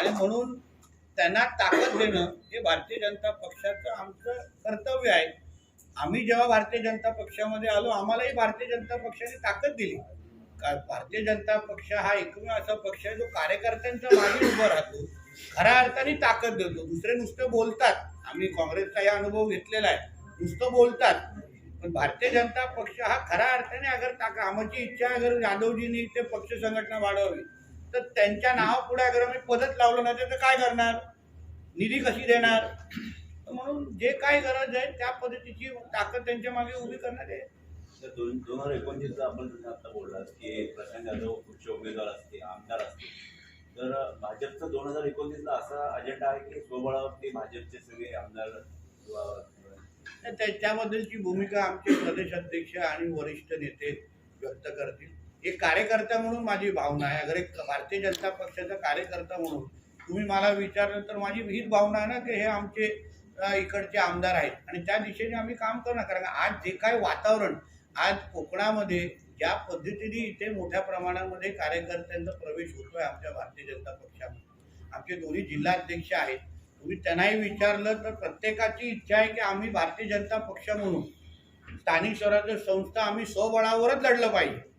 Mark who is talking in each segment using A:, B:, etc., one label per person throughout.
A: आणि म्हणून त्यांना ताकद देणं हे भारतीय जनता पक्षाचं आमचं कर्तव्य आहे. आम्ही जेव्हा भारतीय जनता पक्षामध्ये आलो आम्हालाही भारतीय जनता पक्षाने ताकद दिली. का- भारतीय जनता पक्ष हा एकमेव असा पक्ष आहे जो कार्यकर्त्यांच्या मागे उभा राहतो खऱ्या अर्थाने ताकद देतो. दुसरे नुसतं बोलतात. आम्ही काँग्रेसचा हा अनुभव घेतलेला आहे. नुसतं बोलतात. पण भारतीय जनता पक्ष हा खऱ्या अर्थाने अगर ताकद आमची इच्छा अगर यादवजींनी ते पक्ष संघटना वाढवावी तर त्यांच्या नावापुढे अगर आम्ही पदच लावलं नाही तर काय करणार? निधी कशी देणार? तर म्हणून जे काय गरज आहे त्या पद्धतीची ताकद त्यांच्या मागे उभी करणार आहे
B: तर दोन दोन हजार एकोणतीसला आपण जसं आता बोललात की प्रशांत जाधव पुढचे उमेदवार असतील आमदार असतील तर भाजपचा दोन हजार एकोणतीसला असा अजेंडा आहे की स्वबळावरती भाजपचे सगळे आमदार
A: त्याबद्दलची भूमिका आमचे प्रदेश अध्यक्ष आणि वरिष्ठ नेते व्यक्त करतील. एक कार्यकर्ता म्हणून माझी भावना आहे. अगर एक भारतीय जनता पक्षाचा कार्यकर्ता म्हणून तुम्ही मला विचारलं तर माझी हीच भावना आहे ना की हे आमचे इकडचे आमदार आहेत. आणि त्या दिशेने आम्ही काम करणार. कारण आज जे काय वातावरण आज कोकणामध्ये ज्या पद्धतीने इथे मोठ्या प्रमाणामध्ये कार्यकर्त्यांचा प्रवेश होतोय आमच्या भारतीय जनता पक्षामध्ये. आमचे दोन्ही जिल्हाध्यक्ष आहेत. तुम्ही त्यांनाही विचारलं तर प्रत्येकाची इच्छा आहे की आम्ही भारतीय जनता पक्ष म्हणून स्थानिक स्वराज्य संस्था आम्ही स्वबळावरच लढलं पाहिजे.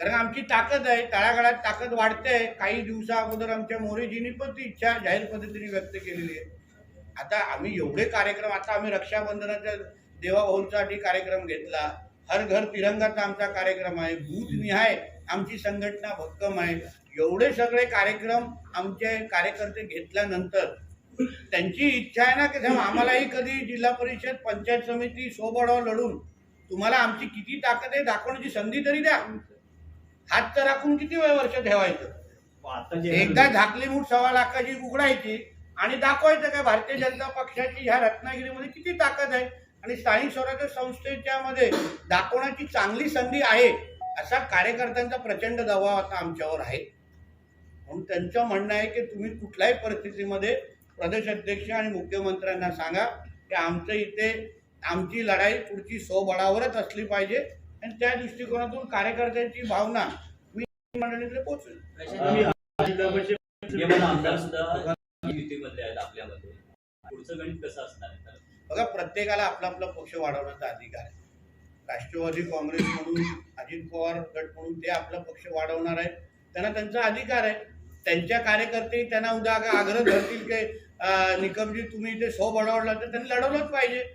A: कारण आमची ताकद आहे तळागाळात ताकद वाढते. आहे काही दिवसा अगोदर आमच्या मोरेजींनी पण ती इच्छा जाहीर पद्धतीने व्यक्त केलेली आहे. आता आम्ही एवढे कार्यक्रम आता आम्ही रक्षाबंधनाच्या देवाभाऊंसाठी कार्यक्रम घेतला. हर घर तिरंगाचा आमचा कार्यक्रम आहे बूथ निहाय आमची संघटना भक्कम आहे. एवढे सगळे कार्यक्रम आमचे कार्यकर्ते घेतल्यानंतर त्यांची इच्छा आहे ना की साहेब आम्हालाही कधी जिल्हा परिषद पंचायत समिती सोबळावर लढून तुम्हाला आमची किती ताकद आहे दाखवण्याची संधी तरी द्या. हात तर राखून किती वेळ वर्ष ठेवायचं? एकदा झाकली मूठ सव्वा लाखाची उघडायची आणि दाखवायचं काय भारतीय जनता पक्षाची ह्या रत्नागिरीमध्ये किती ताकद आहे? आणि स्थानिक स्वराज्य संस्थेच्या मध्ये दाखवण्याची चांगली संधी आहे असा कार्यकर्त्यांचा प्रचंड दबाव आता आमच्यावर आहे. म्हणून त्यांचं म्हणणं आहे की तुम्ही कुठल्याही परिस्थितीमध्ये प्रदेश अध्यक्ष आणि मुख्यमंत्र्यांना सांगा की आमचं इथे आमची लढाई पुढची सोबळावरच असली पाहिजे. आणि त्या दृष्टिकोनातून कार्यकर्त्यांची भावना
C: आमदार सुद्धा युतीमधले आहेत आपल्यामध्ये. पुढचं गणित कसं असणार आहे?
A: बघा प्रत्येकाला आपला आपला पक्ष वाढवण्याचा अधिकार आहे. राष्ट्रवादी काँग्रेस म्हणून अजित पवार गट म्हणून ते आपला पक्ष वाढवणार आहेत. त्यांना त्यांचा अधिकार आहे. त्यांच्या कार्यकर्ते त्यांना उद्या आग- आग्रह धरतील की निकमजी तुम्ही इथे सो बळावला तर त्यांनी लढवलंच पाहिजे.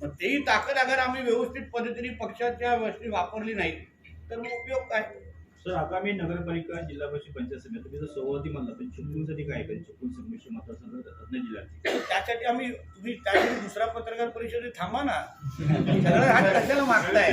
A: मग तेही ताकद अगर आम्ही व्यवस्थित पद्धतीने पक्षाच्या गोष्टी वापरली नाही तर मग उपयोग काय?
D: सर आगामी नगरपालिका जिल्हा परिषद पंचायत समिती तुम्ही जर सभापती म्हणला पण चिपळूणसाठी काय करेल चिपळूण संमिश्र मतदारसंघ रत्नागिरी जिल्ह्यात
A: त्यासाठी आम्ही तुम्ही त्यासाठी दुसरा पत्रकार परिषदेत थांबा ना. सगळं हात कशाला मागताय?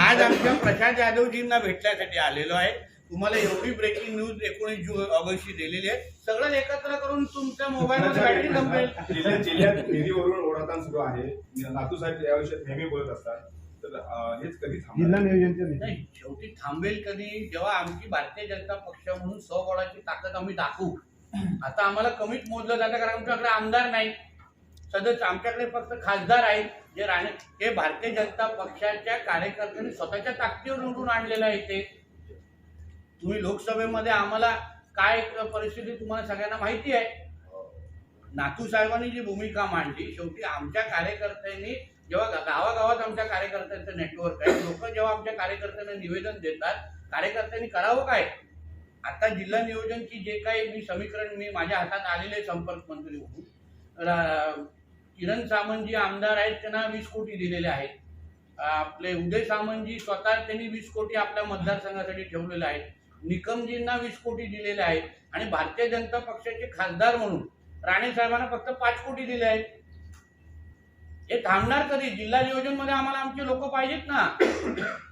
A: आज आमच्या प्रशांत यादवजींना भेटण्यासाठी आलेलो आहे. तुम्हाला एवढी ब्रेकिंग न्यूज एकोणीस जु ऑगस्टची दिलेली आहे. सगळं एकत्र करून तुमच्या बॅटरी संपेल.
E: जिल्ह्यात जिल्ह्यात निधीवरून ओढाताण सुरू आहे. नातू साहेब या विषयात नेहमी बोलत असतात. तर हेच कधी
F: जिल्हा
E: थांबणार
F: नियोजनचे
A: नाही शेवटी थांबेल कधी? जेव्हा आमची भारतीय जनता पक्ष म्हणून स्वबळाची ताकद आम्ही दाखवू. आता आम्हाला कमीच मोजलं जातं कारण आमच्याकडे आमदार नाही. सदस्य आमच्याकडे फक्त खासदार आहेत. जे राणे हे भारतीय जनता पक्षाच्या कार्यकर्त्यांनी स्वतःच्या ताकदीवर निवडून आणलेलं आहे ते. तुम्ही लोकसभेमध्ये आम्हाला काय परिस्थिती तुम्हाला सगळ्यांना माहिती आहे? नातू साहेबांनी जी भूमिका मांडली शेवटी आमच्या कार्यकर्त्यांनी जेव्हा गावागावात आमच्या कार्यकर्त्यांचं नेटवर्क आहे लोक जेव्हा आमच्या कार्यकर्त्यांना निवेदन देतात कार्यकर्त्यांनी करावं काय? आता जिल्हा नियोजनची जे काही मी समीकरण मी माझ्या हातात आलेले संपर्क मंत्री होऊन किरण सामंत जी आमदार आहेत त्यांना वीस कोटी दिलेले आहेत. आपले उदय सामंतजी स्वतः त्यांनी वीस कोटी आपल्या मतदारसंघासाठी ठेवलेले आहेत. निकमजींना वीस कोटी दिलेले आहेत आणि भारतीय जनता पक्षाचे खासदार म्हणून राणे साहेबांना फक्त पाच कोटी दिले आहेत. हे थांबणार कधी? जिल्हा नियोजनमध्ये आम्हाला आमचे लोक पाहिजेत ना.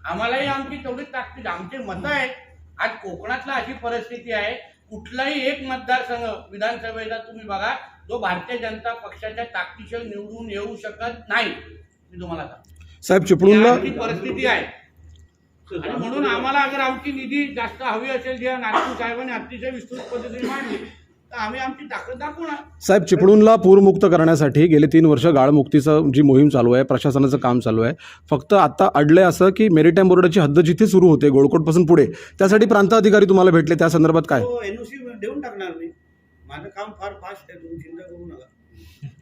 A: आम्हालाही आमची तेवढीच ताकद आमचे मतं आहेत. आज कोकणातला अशी परिस्थिती आहे कुठलाही एक मतदारसंघ विधानसभेचा तुम्ही बघा जो भारतीय जनता पक्षाच्या ताकदीशिवाय निवडून येऊ शकत नाही. मी तुम्हाला सांगतो.
F: साहेब
A: परिस्थिती आहे. आणि म्हणून आम्हाला अगर आमची निधी जास्त हवी असेल ज्या नागपूर साहेबांनी अतिशय विस्तृत पद्धतीने मांडली तर आम्ही आमची ताकद दाखवणार
F: साहेब चिपळूणला पूरमुक्त करण्यासाठी गेले तीन वर्ष गाळमुक्तीचं जी मोहीम चालू आहे प्रशासनाचं काम चालू आहे फक्त आता अडलंय असं की मेरिटाईम बोर्डाची हद्द जिथे सुरू होते गोळकोटपासून पुढे त्यासाठी प्रांत अधिकारी तुम्हाला भेटले त्या संदर्भात काय?
A: हो एनओसी देऊन टाकणार मी. माझं काम फार फास्ट आहे तुम्ही चिंता करू नका.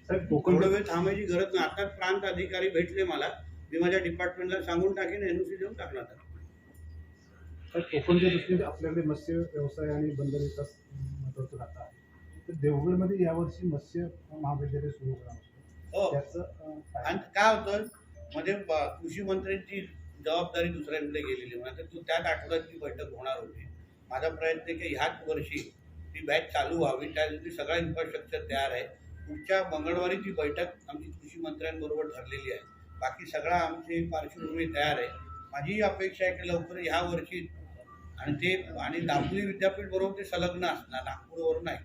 E: साहेब कोकण
A: थोडा वेळ थांबायची गरज नाही. आता प्रांत अधिकारी भेटले मला. मी माझ्या डिपार्टमेंटला सांगून टाकेन एनओसी देऊन टाकणार.
G: तर कोकणच्या दृष्टीने आपल्याकडे मत्स्य व्यवसाय आणि बंदर विकास महत्वाचं राहतं आहे. तर देवगडमध्ये यावर्षी मत्स्य महाविद्यालय सुरू आहे.
A: हो.
G: त्याचं
A: आणि काय होतं ब- कृषी मंत्र्यांची जबाबदारी दुसऱ्यांकडे गेलेली म्हणा तर तू त्याच आठवड्यात ती बैठक होणार होती. माझा प्रयत्न आहे की ह्याच वर्षी ती बॅच चालू व्हावी. त्यासाठी सगळा इन्फ्रास्ट्रक्चर तयार आहे. पुढच्या मंगळवारी ती बैठक आमची कृषी मंत्र्यांबरोबर ठरलेली आहे. बाकी सगळा आमची पार्श्वभूमी तयार आहे. माझी अपेक्षा आहे की लवकर ह्या वर्षी आणि ते आणि दापोली विद्यापीठ बरोबर ते संलग्न असणार नागपूरवर नाही.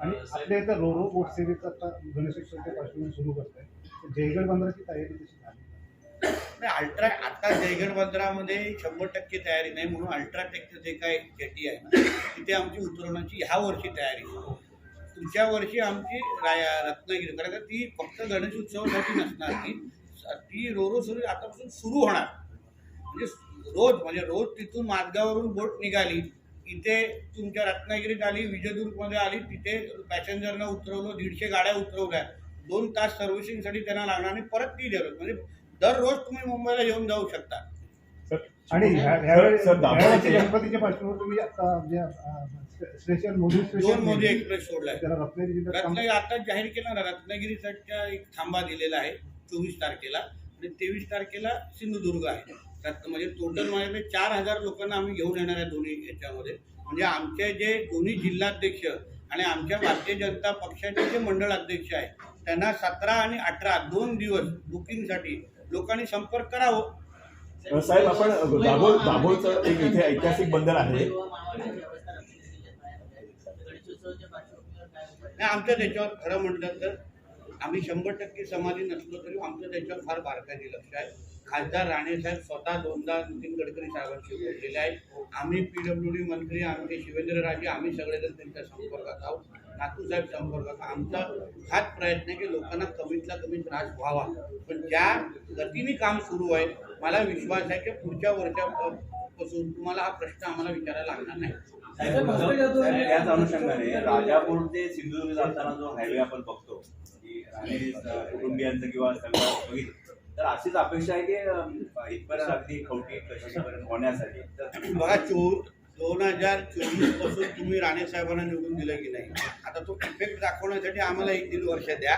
G: आणि आपल्या इथं रोरो बोट सेवेचं आता गणेशोत्सवच्या सुरू करत आहे जयगड बंदराची तयारी कशी झाली?
A: नाही अल्ट्रा आता जयगड बंदरामध्ये शंभर टक्के तयारी नाही म्हणून अल्ट्राटेकचं जे काय जेटी आहे ना तिथे आमची उतरवण्याची ह्या वर्षी तयारी. पुढच्या वर्षी आमची राया रत्नागिरी कारण का ती फक्त गणेश उत्सवासाठी नसणार ती ती रोरो सुरू आतापासून सुरू होणार. म्हणजे रोज म्हणजे रोज तिथून माझगावरून बोट निघाली इथे तुमच्या रत्नागिरीत आली विजयदुर्गमध्ये आली तिथे पॅसेंजरनं उतरवलं दीडशे गाड्या उतरवल्या. दोन तास सर्व्हिसिंगसाठी त्यांना लागणार आणि परत ती दररोज म्हणजे दररोज तुम्ही मुंबईला येऊन जाऊ शकता.
G: आणि गणपतीच्या पार्श्वभूमीवर तुम्ही आता जे स्पेशल मोदी
A: दोन
G: स्पेशल
A: मोदी एक्सप्रेस सोडलाय.
G: रत्नागिरी
A: आता जाहीर केला ना रत्नागिरीचा एक थांबा दिलेला आहे चोवीस तारखेला. आणि तेवीस तारखेला सिंधुदुर्ग आहे. रत्न म्हणजे टोटल माझ्याकडे चार हजार लोकांना आम्ही घेऊन येणार आहे दोन्ही याच्यामध्ये. म्हणजे आमचे जे दोन्ही जिल्हाध्यक्ष आणि आमच्या भारतीय जनता पक्षाचे जे मंडळ अध्यक्ष आहे त्यांना सतरा आणि अठरा दोन दिवस बुकिंगसाठी लोकांनी संपर्क करावं.
E: साहेब आपण दाभोळ दाभोळचं एक इथे ऐतिहासिक बंदर आहे.
A: नाही आमच्या त्याच्यावर खरं म्हटलं तर आम्ही शंभर टक्के समाधी नसलो तरी आमचं त्याच्यावर फार बारकाईने लक्ष आहे खासदार राणेसाहेब स्वतः दोनदा नितीन गडकरी साहेबांशी बोललेले आहेत. आम्ही पी डब्ल्यू डी मंत्री आमचे शिवेंद्रराजे आम्ही सगळेजण त्यांच्या संपर्कात आहोत. नातू साहेब संपर्कात. आमचा हाच प्रयत्न आहे की लोकांना कमीतला कमी त्रास व्हावा. पण ज्या गतीने काम सुरू आहे मला विश्वास आहे की पुढच्या वर्षापासून तुम्हाला हा प्रश्न आम्हाला विचारायला लागणार नाही.
B: त्याच अनुषंगाने राजापूर ते सिंधुदुर्ग जाताना जो हायवे आपण बघतो कुटुंबियांचं किंवा सगळं बघितलं तर अशीच अपेक्षा आहे की इथपर्यंत अगदी खवटी कशीपर्यंत होण्यासाठी. तर
A: बघा चो दोन हजार चोवीसपासून तुम्ही राणे साहेबांना निवडून दिलं की नाही आता तो इफेक्ट दाखवण्यासाठी आम्हाला एक दीड वर्ष द्या.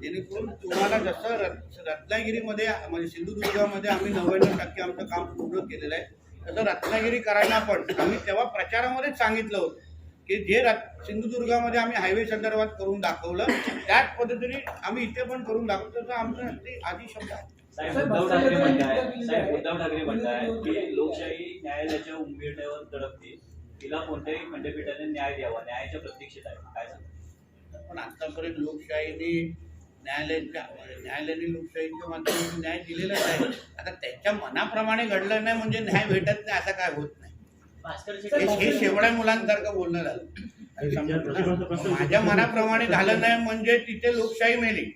A: जेणेकरून तुम्हाला जसं रत् रत्नागिरीमध्ये म्हणजे सिंधुदुर्गामध्ये आम्ही नव्याण्णव टक्के आमचं काम पूर्ण केलेलं आहे तसं रत्नागिरी करायला पण आम्ही तेव्हा प्रचारामध्येच सांगितलं होतं. की जे सिंधुदुर्गामध्ये आम्ही हायवे संदर्भात करून दाखवलं त्याच पद्धतीने आम्ही इथे पण करून दाखवतो. तसं आमचं ते आधी शब्द आहे.
C: साहेब उद्धव ठाकरे म्हणताय साहेब उद्धव ठाकरे म्हणताय की लोकशाही न्यायालयाच्या उंबरठ्यावर तडपते तिला कोणत्याही खंडपीठाने न्याय द्यावा न्यायाच्या प्रतीक्षेत आहे. काय सांगता?
A: पण आतापर्यंत लोकशाहीने न्यायालयाच्या न्यायालयाने लोकशाहीच्या माध्यमातून न्याय दिलेलाच आहे आता त्याच्या मनाप्रमाणे घडलं नाही म्हणजे न्याय भेटत नाही असं काय होत नाही. हे शेवड्या मुलांसारखं बोलणं झालं. माझ्या मनाप्रमाणे झालं नाही म्हणजे तिथे लोकशाही मेली.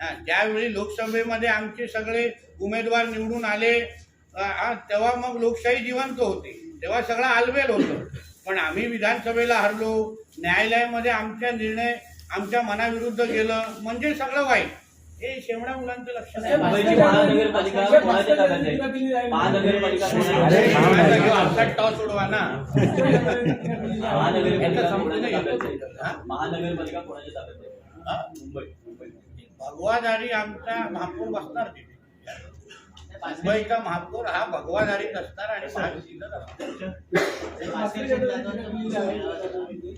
A: हा, ज्यावेळी लोकसभेमध्ये आमचे सगळे उमेदवार निवडून आले. तेव्हा मग लोकशाही जिवंत होती. तेव्हा सगळं आलबेल होतं. पण आम्ही विधानसभेला हरलो न्यायालयामध्ये आमचा निर्णय आमच्या मनाविरुद्ध गेलं म्हणजे सगळं वाईट. हे शेवड्या मुलांचं लक्ष
C: मुंबईची महानगरपालिका कोणाच्या ताब्यात आहे महानगरपालिका
A: टॉस उडवा ना
C: महानगरपालिका
A: याचा संबंध
C: कोणाच्या
A: येतो
C: ताब्यात
A: तिथं,
C: आहे? महानगरपालिका कोणाच्या ताब्यात आहे? मुंबई. मुंबई.
A: भगवादारी आमचा महापौर बसणार तिथे. मुंबईचा महापौर हा भगवादारीत असणार आणि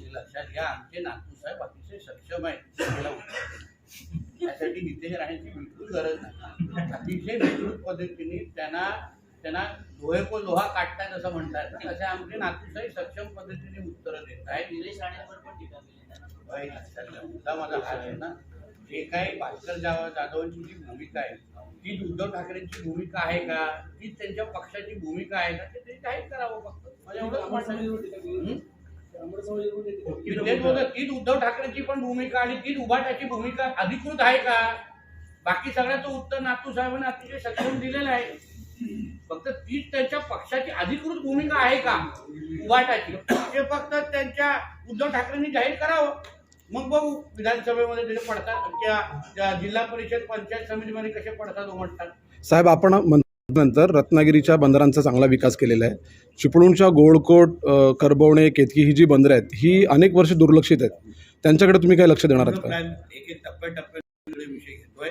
A: लक्षात घ्या आमचे नातू साहेब अतिशय सक्षम आहेत. उचलण्यासाठी. नितेश राहण्याची बिलकुल गरज नाही. अतिशय विस्तृत पद्धतीने त्यांना त्यांना लोहे को लोहा काटतात असं म्हणतात. ना तसे आमचे नातूसाई सक्षम पद्धतीने उत्तरं देत आहेत.
C: निलेश राणेंवर पण टीका केली
A: मुद्दा माझा हाच आहे ना. जे काही भास्कर जाव- जाधवांची जी भूमिका आहे तीच उद्धव ठाकरेंची भूमिका आहे का? तीच त्यांच्या पक्षाची भूमिका आहे का? ते तरी जाहीर करावं फक्त. माझं एवढंच म्हणणं आहे. हं? मी तीच उद्धव ठाकरेंची पण भूमिका आणि तीच उभाट्याची भूमिका अधिकृत आहे का? बाकी सगळ्याचं उत्तर नातू साहेबांना अतिशय सक्षम दिलेलं आहे. फक्त तीच त्यांच्या पक्षाची अधिकृत भूमिका आहे का? उभाटाची ते फक्त त्यांच्या उद्धव ठाकरेंनी जाहीर करावं. मग बघू विधानसभेमध्ये त्याचे पडतात जिल्हा परिषद पंचायत समितीमध्ये कसे पडतात उमटतात.
F: साहेब आपण नंतर रत्नागिरीच्या बंदरांचा चांगला विकास केलेला आहे. चिपळूणच्या गोळकोट करबवणे केतकी ही जी बंदरं आहेत ही अनेक वर्ष दुर्लक्षित आहेत. त्यांच्याकडे तुम्ही काय लक्ष देणार आहात का?
A: काय विषय घेतोय.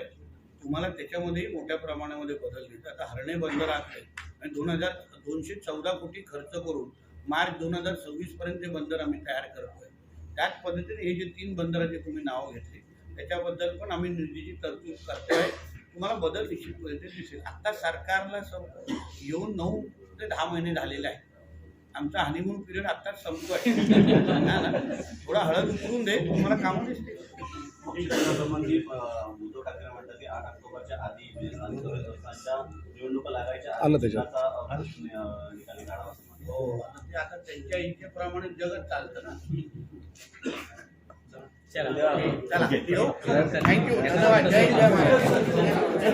A: तुम्हाला त्याच्यामध्येही मोठ्या प्रमाणामध्ये बदल दिसतो आता हरणे बंदर आहे आणि दोन हजार दोनशे चौदा कोटी खर्च करून मार्च दोन हजार सव्वीसपर्यंत ते बंदर आम्ही तयार करतोय. त्याच पद्धतीने हे जे तीन बंदराचे तुम्ही नावं घेतली त्याच्याबद्दल पण आम्ही निधीची तरतूद करतोय. तुम्हाला बदल निश्चितपणे दिसेल. आता सरकारला सम- येऊन नऊ ते दहा महिने झालेले आहे आमचा हनीमून पिरियड आत्ताच संपतोय. हा ना? थोडा हळद उतरून दे. तुम्हाला कामं
B: उद्धव ठाकरे म्हणतात की आठ ऑक्टोबरच्या आधी निवडणुका लागायच्या
F: आलं
B: निकाली काढावा.
A: हो. आता ते आता त्यांच्या इच्छेप्रमाणे जगत चालतं ना. थँक्यू धन्यवाद. जय जय